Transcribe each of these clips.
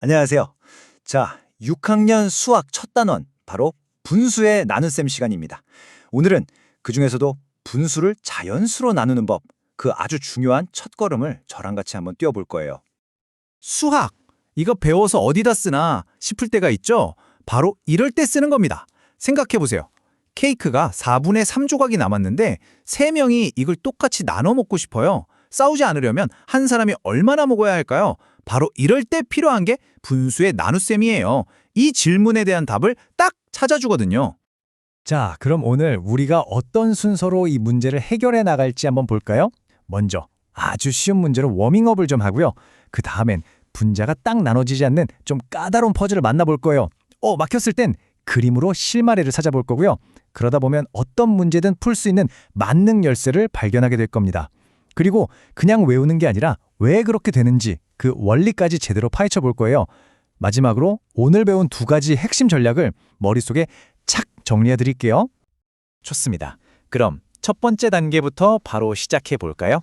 안녕하세요. 자, 6학년 수학 첫 단원, 바로 분수의 나눗셈 시간입니다. 오늘은 그 중에서도 분수를 자연수로 나누는 법, 그 아주 중요한 첫 걸음을 저랑 같이 한번 뛰어볼 거예요. 수학 이거 배워서 어디다 쓰나 싶을 때가 있죠. 바로 이럴 때 쓰는 겁니다. 생각해 보세요. 케이크가 4분의 3조각이 남았는데 3명이 이걸 똑같이 나눠 먹고 싶어요. 싸우지 않으려면 한 사람이 얼마나 먹어야 할까요? 바로 이럴 때 필요한 게 분수의 나눗셈이에요. 이 질문에 대한 답을 딱 찾아주거든요. 자, 그럼 오늘 우리가 어떤 순서로 이 문제를 해결해 나갈지 한번 볼까요? 먼저 아주 쉬운 문제로 워밍업을 좀 하고요. 그 다음엔 분자가 딱 나눠지지 않는 좀 까다로운 퍼즐을 만나볼 거예요. 어, 막혔을 땐 그림으로 실마리를 찾아볼 거고요. 그러다 보면 어떤 문제든 풀 수 있는 만능 열쇠를 발견하게 될 겁니다. 그리고 그냥 외우는 게 아니라 왜 그렇게 되는지 그 원리까지 제대로 파헤쳐 볼 거예요. 마지막으로 오늘 배운 두 가지 핵심 전략을 머릿속에 착 정리해 드릴게요. 좋습니다. 그럼 첫 번째 단계부터 바로 시작해 볼까요?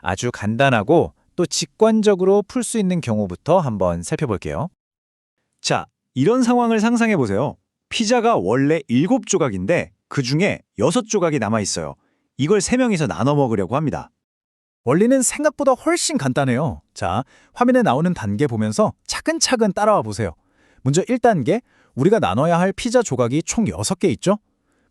아주 간단하고 또 직관적으로 풀 수 있는 경우부터 한번 살펴볼게요. 자, 이런 상황을 상상해 보세요. 피자가 원래 7조각인데 그 중에 6조각이 남아 있어요. 이걸 3명이서 나눠 먹으려고 합니다. 원리는 생각보다 훨씬 간단해요. 자, 화면에 나오는 단계 보면서 차근차근 따라와 보세요. 먼저 1단계, 우리가 나눠야 할 피자 조각이 총 6개 있죠?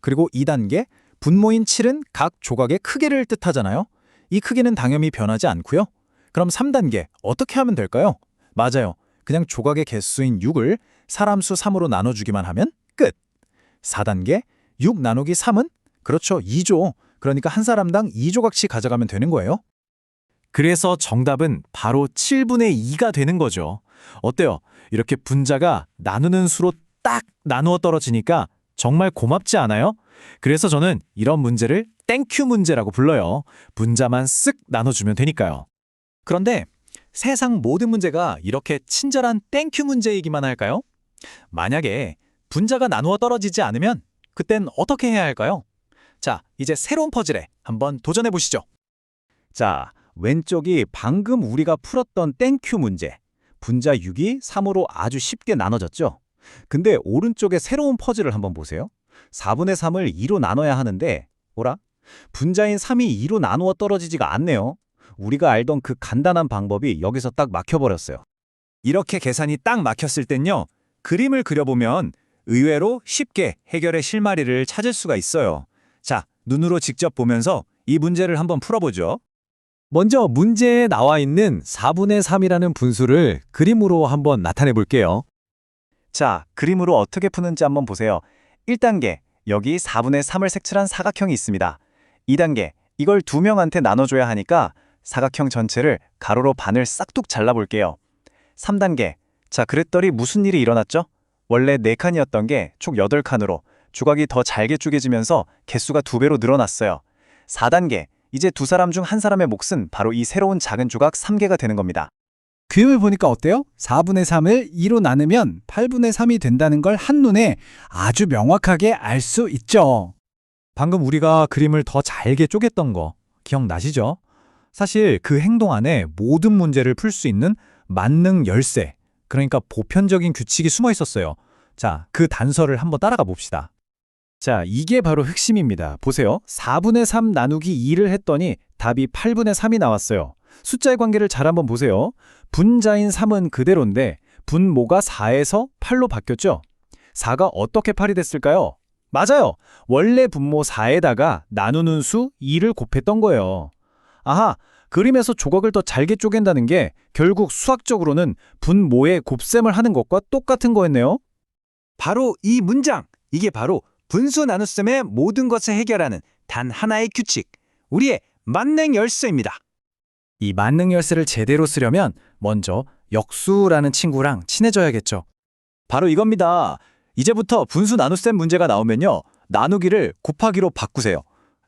그리고 2단계, 분모인 7은 각 조각의 크기를 뜻하잖아요. 이 크기는 당연히 변하지 않고요. 그럼 3단계, 어떻게 하면 될까요? 맞아요. 그냥 조각의 개수인 6을 사람 수 3으로 나눠주기만 하면 끝. 4단계, 6 나누기 3은? 그렇죠, 2조. 그러니까 한 사람당 2조각씩 가져가면 되는 거예요. 그래서 정답은 바로 7분의 2가 되는 거죠. 어때요? 이렇게 분자가 나누는 수로 딱 나누어 떨어지니까 정말 고맙지 않아요? 그래서 저는 이런 문제를 땡큐 문제라고 불러요. 분자만 쓱 나눠주면 되니까요. 그런데 세상 모든 문제가 이렇게 친절한 땡큐 문제이기만 할까요? 만약에 분자가 나누어 떨어지지 않으면 그땐 어떻게 해야 할까요? 자, 이제 새로운 퍼즐에 한번 도전해 보시죠. 자, 왼쪽이 방금 우리가 풀었던 땡큐 문제. 분자 6이 3으로 아주 쉽게 나눠졌죠? 근데 오른쪽에 새로운 퍼즐을 한번 보세요. 4분의 3을 2로 나눠야 하는데, 오라? 분자인 3이 2로 나누어 떨어지지가 않네요. 우리가 알던 그 간단한 방법이 여기서 딱 막혀버렸어요. 이렇게 계산이 딱 막혔을 땐요, 그림을 그려보면 의외로 쉽게 해결의 실마리를 찾을 수가 있어요. 자, 눈으로 직접 보면서 이 문제를 한번 풀어보죠. 먼저 문제에 나와 있는 4분의 3이라는 분수를 그림으로 한번 나타내 볼게요. 자, 그림으로 어떻게 푸는지 한번 보세요. 1단계, 여기 4분의 3을 색칠한 사각형이 있습니다. 2단계, 이걸 두 명한테 나눠줘야 하니까 사각형 전체를 가로로 반을 싹둑 잘라볼게요. 3단계, 자, 그랬더니 무슨 일이 일어났죠? 원래 4칸이었던 게 총 8칸으로 조각이 더 잘게 쪼개지면서 개수가 두 배로 늘어났어요. 4단계, 이제 두 사람 중 한 사람의 몫은 바로 이 새로운 작은 조각 3개가 되는 겁니다. 그림을 보니까 어때요? 4분의 3을 2로 나누면 8분의 3이 된다는 걸 한눈에 아주 명확하게 알 수 있죠. 방금 우리가 그림을 더 잘게 쪼갰던 거 기억나시죠? 사실 그 행동 안에 모든 문제를 풀 수 있는 만능 열쇠, 그러니까 보편적인 규칙이 숨어 있었어요. 자, 그 단서를 한번 따라가 봅시다. 자, 이게 바로 핵심입니다. 보세요. 4분의 3 나누기 2를 했더니 답이 8분의 3이 나왔어요. 숫자의 관계를 잘 한번 보세요. 분자인 3은 그대로인데 분모가 4에서 8로 바뀌었죠? 4가 어떻게 8이 됐을까요? 맞아요. 원래 분모 4에다가 나누는 수 2를 곱했던 거예요. 아하, 그림에서 조각을 더 잘게 쪼갠다는 게 결국 수학적으로는 분모의 곱셈을 하는 것과 똑같은 거였네요. 바로 이 문장, 이게 바로 분수 나눗셈의 모든 것을 해결하는 단 하나의 규칙, 우리의 만능 열쇠입니다. 이 만능 열쇠를 제대로 쓰려면 먼저 역수라는 친구랑 친해져야겠죠. 바로 이겁니다. 이제부터 분수 나눗셈 문제가 나오면요. 나누기를 곱하기로 바꾸세요.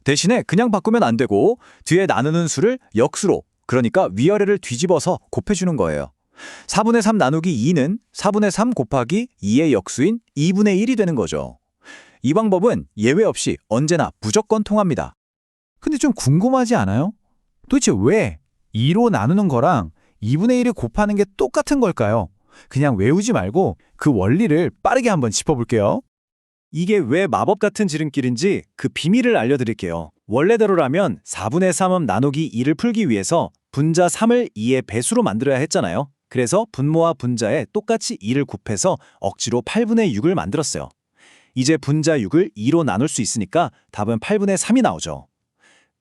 대신에 그냥 바꾸면 안 되고 뒤에 나누는 수를 역수로 그러니까 위아래를 뒤집어서 곱해주는 거예요. 4분의 3 나누기 2는 4분의 3 곱하기 2의 역수인 2분의 1이 되는 거죠. 이 방법은 예외 없이 언제나 무조건 통합니다. 근데 좀 궁금하지 않아요? 도대체 왜 2로 나누는 거랑 2분의 1을 곱하는 게 똑같은 걸까요? 그냥 외우지 말고 그 원리를 빠르게 한번 짚어볼게요. 이게 왜 마법 같은 지름길인지 그 비밀을 알려드릴게요. 원래대로라면 4분의 3은 나누기 2를 풀기 위해서 분자 3을 2의 배수로 만들어야 했잖아요. 그래서 분모와 분자에 똑같이 2를 곱해서 억지로 8분의 6을 만들었어요. 이제 분자 6을 2로 나눌 수 있으니까 답은 8분의 3이 나오죠.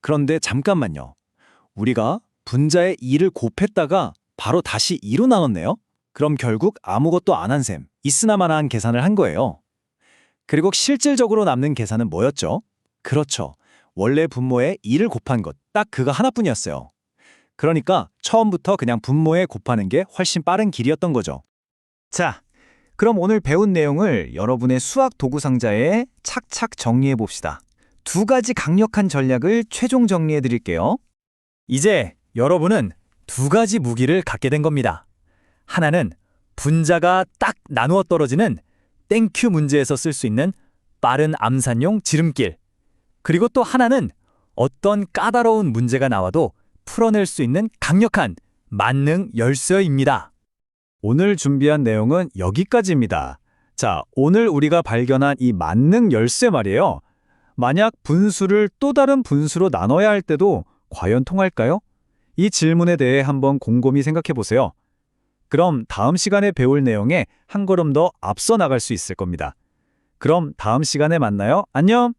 그런데 잠깐만요. 우리가 분자에 2를 곱했다가 바로 다시 2로 나눴네요. 그럼 결국 아무것도 안 한 셈, 있으나마나한 계산을 한 거예요. 그리고 실질적으로 남는 계산은 뭐였죠? 그렇죠. 원래 분모에 2를 곱한 것, 딱 그거 하나뿐이었어요. 그러니까 처음부터 그냥 분모에 곱하는 게 훨씬 빠른 길이었던 거죠. 자, 그럼 오늘 배운 내용을 여러분의 수학 도구 상자에 착착 정리해 봅시다. 두 가지 강력한 전략을 최종 정리해 드릴게요. 이제 여러분은 두 가지 무기를 갖게 된 겁니다. 하나는 분자가 딱 나누어 떨어지는 땡큐 문제에서 쓸 수 있는 빠른 암산용 지름길. 그리고 또 하나는 어떤 까다로운 문제가 나와도 풀어낼 수 있는 강력한 만능 열쇠입니다. 오늘 준비한 내용은 여기까지입니다. 자, 오늘 우리가 발견한 이 만능 열쇠 말이에요. 만약 분수를 또 다른 분수로 나눠야 할 때도 과연 통할까요? 이 질문에 대해 한번 곰곰이 생각해 보세요. 그럼 다음 시간에 배울 내용에 한 걸음 더 앞서 나갈 수 있을 겁니다. 그럼 다음 시간에 만나요. 안녕!